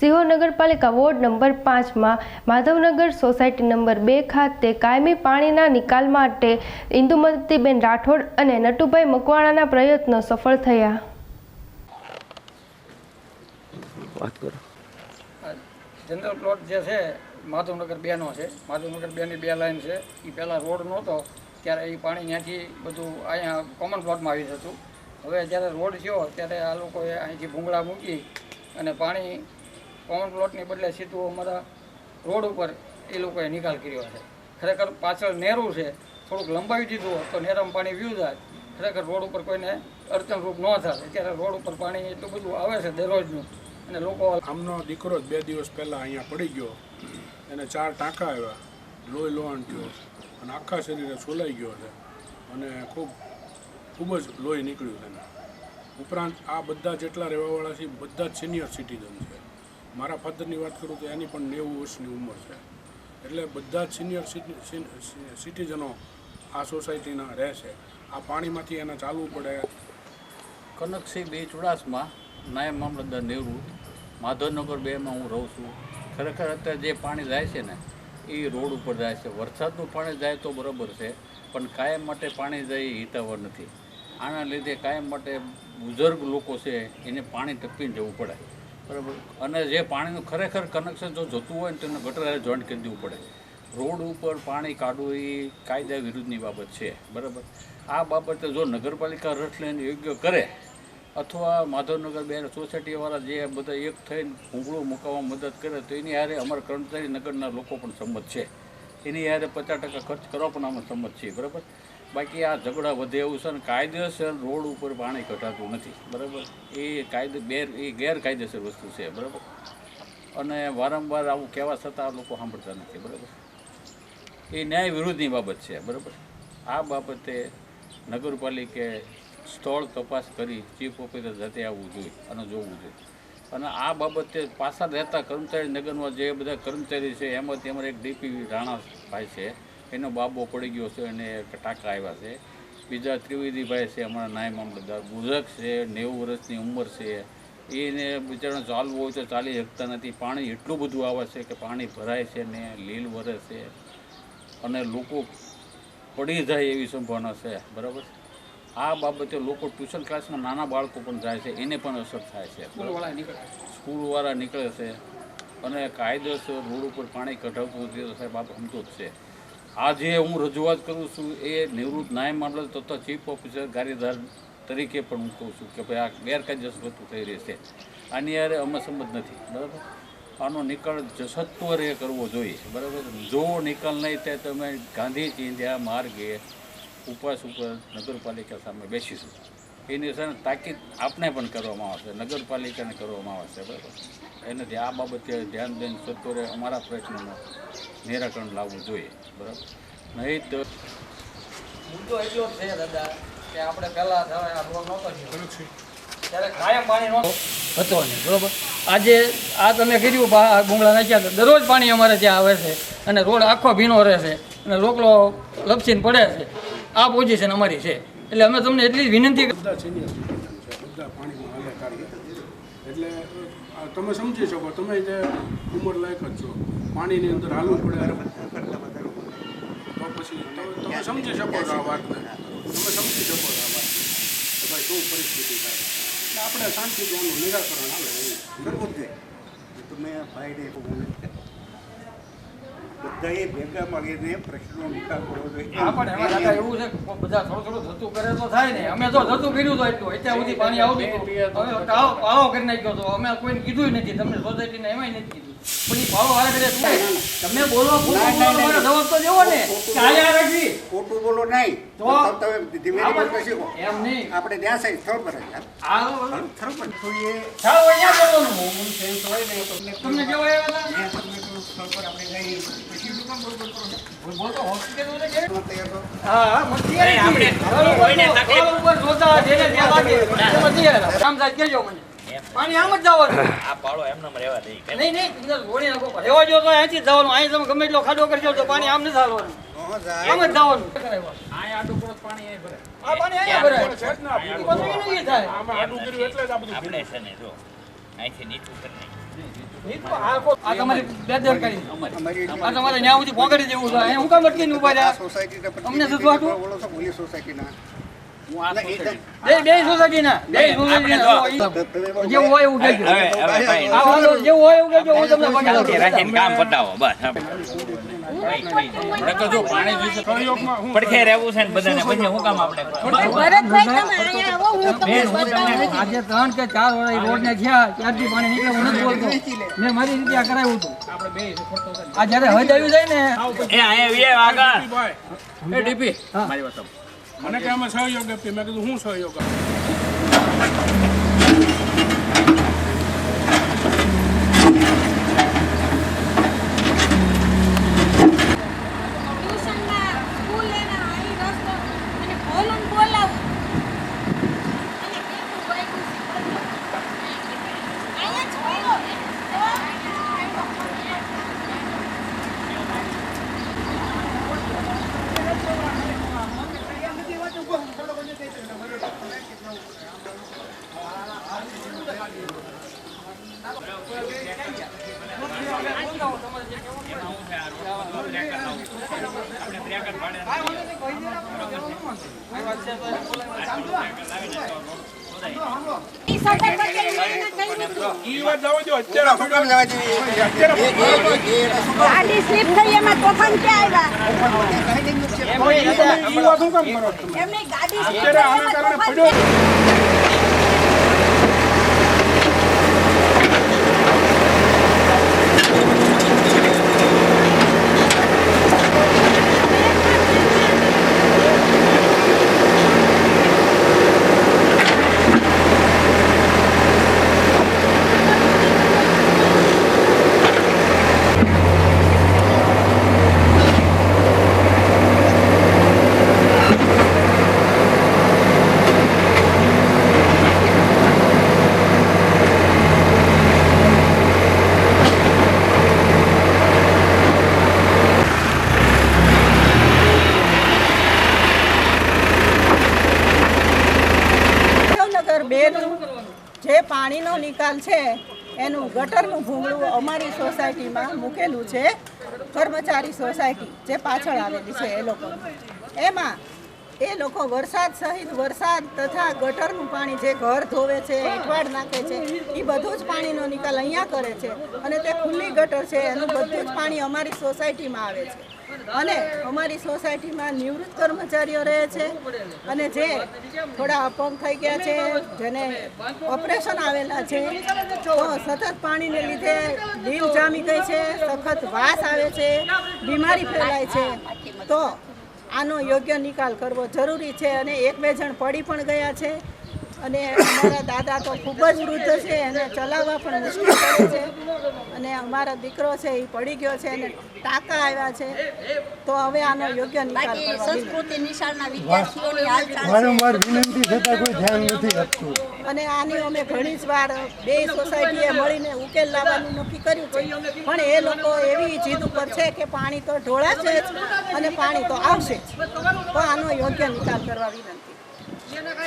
સિહોર નગરપાલિકા ward number પાંચમાં Madhavnagar society number બે ખાતે કાયમી પાણીના નિકાલ માટે ઇન્દુમતીબેન રાઠોડ અને નટુભાઈ મકવાણાના પ્રયત્નો સફળ થયા. વાત કરો. જનરલ પ્લોટ જે છે માધવનગર બેનો છે. માધવનગર બેની બે લાઈન છે. એ પહેલાં રોડ નહોતો ત્યારે એ પાણી ત્યાંથી બધું અહીંયા કોમન પ્લોટમાં આવી જતું હવે જ્યારે રોડ થયો ત્યારે આ લોકોએ અહીંથી ભૂંગળા મૂકી અને પાણી કોમન પ્લોટની બદલે સીધું અમારા રોડ ઉપર એ લોકોએ નિકાલ કર્યો છે. ખરેખર પાછળ નેરું છે, થોડુંક લંબાવી દીધું હોત તો નેરામાં પાણી વ્યૂ જાય ખરેખર રોડ ઉપર કોઈને અડચણરૂપ ન થાય અત્યારે રોડ ઉપર પાણી એટલું બધું આવે છે દરરોજનું. અને લોકો આમનો દીકરો જ બે દિવસ પહેલાં અહીંયા પડી ગયો. એને ચાર ટાંકા આવ્યા. લોહી લોહણ થયો. અને આખા શરીરે છોલાઈ ગયો છે. અને ખૂબ ખૂબ જ લોહી નીકળ્યું એને. ઉપરાંત આ બધા જેટલા રહેવાવાળા છે બધા જ સિનિયર સિટીઝન છે. મારા ફાધરની વાત કરું તો એની પણ નેવું વર્ષની ઉંમર છે. એટલે બધા જ સિનિયર સિટીઝનો આ સોસાયટીના રહે છે. આ પાણીમાંથી એને ચાલવું પડે. કનકસિંહ બે ચુડાસમા, નાયબ મામલતદાર નેहरू માધવનગર બેમાં હું રહું છું. ખરેખર અત્યારે જે પાણી જાય છે ને, એ રોડ ઉપર જાય છે. વરસાદનું પાણી જાય તો બરાબર છે, પણ કાયમ માટે પાણી જાય એ હિતાવહ નથી. આના લીધે કાયમ માટે બુઝુર્ગ લોકો છે, એને પાણી ટપીને જવું પડે. બરાબર. અને જે પાણીનું ખરેખર કનેક્શન જો જોતું હોય ને તેને એને ગટર જોઈન્ટ કરી દેવું પડે રોડ ઉપર પાણી કાઢવું એ કાયદા વિરુદ્ધની બાબત છે, બરાબર. આ બાબતે જો નગરપાલિકા રસ લઈને યોગ્ય કરે, અથવા માધવનગર બે સોસાયટીવાળા જે બધા એક થઈને ભૂંગળું મુકાવવા મદદ કરે, તો એની હારે અમારા કર્મચારી નગરના લોકો પણ સંમત છે. એની હારે પચાસ ટકા ખર્ચ કરવા પણ અમે સંમત છીએ બરાબર. બાકી આ ઝઘડા વધે એવું છે ને કાયદેસર રોડ ઉપર પાણી ઘટાતું નથી, બરાબર? એ કાયદે બેર, એ ગેરકાયદેસર વસ્તુ છે, બરાબર? અને વારંવાર આવું કહેવા છતાં લોકો સાંભળતા નથી, બરાબર? એ ન્યાય વિરુદ્ધની બાબત છે, બરાબર? આ બાબતે નગરપાલિકે સ્થળ તપાસ કરી, ચીફ ઓફિસર જાતે આવવું જોઈએ અને જોવું જોઈએ. અને આ બાબતે પાછા રહેતા કર્મચારી નગરમાં જે બધા કર્મચારી છે એમાં તેમાં એક ડીપી રાણા ભાઈ છે એનો બાબો પડી ગયો છે અને ટાંકા આવ્યા છે. બીજા ત્રિવેદીભાઈ છે અમારા નાય મામલતદાર બુઝક છે નેવું વર્ષની ઉંમર છે. એને બિચારાને ચાલવું હોય તો ચાલી શકતા નથી. પાણી એટલું બધું આવે છે કે પાણી ભરાય છે ને લીલ વરે છે. અને લોકો પડી જાય એવી સંભાવના છે. બરાબર આ બાબતે લોકો ટ્યુશન ક્લાસમાં નાના બાળકો પણ જાય છે. એને પણ અસર થાય છે. સ્કૂલવાળા નીકળે છે? અને કાયદેસર રોડ ઉપર પાણી કઢાવતું તે તો સાહેબ આપ સમજો જ છે. આજે હું રજૂઆત કરું છું એ નિવૃત્ત નાયબ મામલતદાર તથા ચીફ ઓફિસર કાર્યધાર તરીકે પણ હું કહું છું કે ભાઈ આ ગેરકાયદેસર થઈ રહી છે. આની યારે અમે સંમત નથી, બરાબર? આનો નિકાલ જ સત્વરે કરવો જોઈએ, બરાબર? જો નિકાલ નહીં થાય તો અમે ગાંધી ચિંધ્યા માર્ગે ઉપવાસ ઉપર નગરપાલિકા સામે બેસીશું. એની છે ને તાકીદ આપને પણ કરવામાં આવશે નગરપાલિકાને કરવામાં આવશે બરાબર? એનાથી આ બાબતે ધ્યાન દઈને સત્વરે અમારા પ્રશ્નોનું નિરાકરણ લાવવું જોઈએ બરાબર? નહીં તો મુદ્દો એટલો છે દાદા કે આપણે પહેલા આ રોડ નહોતો ત્યારે કાયમ પાણી નહોતું હતો નહીં બરાબર? આજે આ તમે કર્યું ગુંગળા નાખ્યા દરરોજ પાણી અમારે ત્યાં આવે છે અને રોડ આખો ભીનો રહે છે અને લોકલો લપસીને પડે છે. આ પોઝિશન અમારી છે. એટલે અમે તમને એટલી વિનંતી બધા સિનિયર સિટીઝન છે બધા પાણીમાં હાલે કાર્ય એટલે આ તમે સમજી શકો તમે જે ઉંમર લાયક જ છો. પાણીની અંદર હાલવું પડે તો પછી તમે તમે સમજી શકો છો આ વાતને. તમે સમજી શકો છો આ વાતને. કે ભાઈ શું પરિસ્થિતિ થાય. એટલે આપણે શાંતિથી આનું નિરાકરણ આવે. એવું કરવું જ જોઈએ તમે ભાઈને બધાએ ભેગા મળીને પ્રશ્નો નિકાલ કરવો જોઈએ. હા પણ એમાં દાદા એવું છે કે બધા થોડું થોડું થતું કરે તો થાય ને. અમે તો થતું કર્યું તો એટલું. અત્યાર સુધી પાણી આવતું હતું. હવે પાળો પાળો કરી નાખ્યો તો. અમે કોઈને કીધું નથી. તમને સોસાયટીને એમાંય નથી કીધું. પણ એ પાળો હારે કરે તમે બોલો જવાબ તો દેવો ને. કે આયા ખોટું બોલો નહીં. તો? તમે ધીમે ધીમે એમ નહીં. આપણે ત્યાં સાહેબ સ્થળ પર આ સ્થળ પર જોઈએ ચાલો અહીંયા બોલવાનું. તમને કેવાય આવ્યા સ્થળ પર આપણે જઈએ. અહીંથી જવાનું અહીં તમે ગમે એટલો ખાડો કરજો તો પાણી આમ નથી હાલવાનું આમ જવાનું આપણે છે ને જો આ તમારી બેદરકારી જેવું હોય એવું તમને કામ પતાવો બસ નકર જો પાણી જોઈશે તો પડખે રહેવું છે ને બધાને પછી હું કામ આપણે ભરતભાઈ તમે અહીંયા આવો હું તમને આજે ત્રણ કે ચાર વાળા રોડ ને ગયા ત્યારથી પાણી નીકળે હું નથી બોલતો. મેં મારી રીતે આ કરાવ્યું હતું. આ જયારે હજ આવ્યું જાય ને એ અહીંયા વીએ આગળ. એ ડીપી મારી વાત સાંભળો. મને કે અમે સહયોગ આપીએ મેં કીધું હું સહયોગ આપું ટ્યુશનમાં સ્કૂલે ને અહીં રસ્તો અને બોલું ને બોલાવું અને કેટલું વાગ્યું છે અહીંયા જ બોલો ઈ સગન વગેરે મને કહ્યું હતું. ઈ વાત જવા દો અત્યારે શું કામ જવા જોઈએ? એ- એ- એ- એ શું કામ? ગાડી સ્લીપ થઈ એમાં તોફાન ક્યાં આવ્યા? એમની ગાડી સ્લીપ થઈ એમાં પડ્યો ક્યાં ભાવનગર બેનું જે પાણીનો નિકાલ છે, એનું ગટરનું ભૂંગળું અમારી સોસાયટીમાં મૂકેલું છે, કર્મચારી સોસાયટી જે પાછળ આવેલી છે એ લોકો. એમાં એ લોકો વરસાદ સહિત વરસાદ તથા ગટરનું પાણી જે ઘર ધોવે છે એઠવાડ નાખે છે એ બધું જ પાણીનો નિકાલ અહીંયા કરે છે અને તે ખુલ્લી ગટર છે, એનું બધું જ પાણી અમારી સોસાયટીમાં આવે છે. અને અમારી સોસાયટીમાં નિવૃત્ત કર્મચારીઓ રહે છે અને જે થોડા અપંગ થઈ ગયા છે, જેને ઓપરેશન આવેલા છે, તો સતત પાણીને લીધે લીલ જામી ગઈ છે, સખત વાસ આવે છે, બીમારી ફેલાય છે. તો આનો યોગ્ય નિકાલ કરવો જરૂરી છે અને એક બે જણ પડી પણ ગયા છે. અને અમારા દાદા તો ખૂબ જ વૃદ્ધ છે એને ચલાવવા પણ મુશ્કેલ પડે છે. અને અમારો દીકરો છે એ પડી ગયો છે અને ટાંકા આવ્યા છે. તો હવે આનો યોગ્ય નિકાલ. સંસ્કૃતિ નિશાળના વિદ્યાર્થીઓની હાલચાલ વારંવાર વિનંતી છતાં કોઈ ધ્યાન નથી આપતું. અને આની અમે ઘણી જ વાર બે સોસાયટીએ મળીને ઉકેલ લાવવાનું નક્કી કર્યું છે. પણ એ લોકો એવી જીદ ઉપર છે કે પાણી તો ઢોળાશે જ અને પાણી તો આવશે જ. તો આનો યોગ્ય નિકાલ કરવા વિનંતી.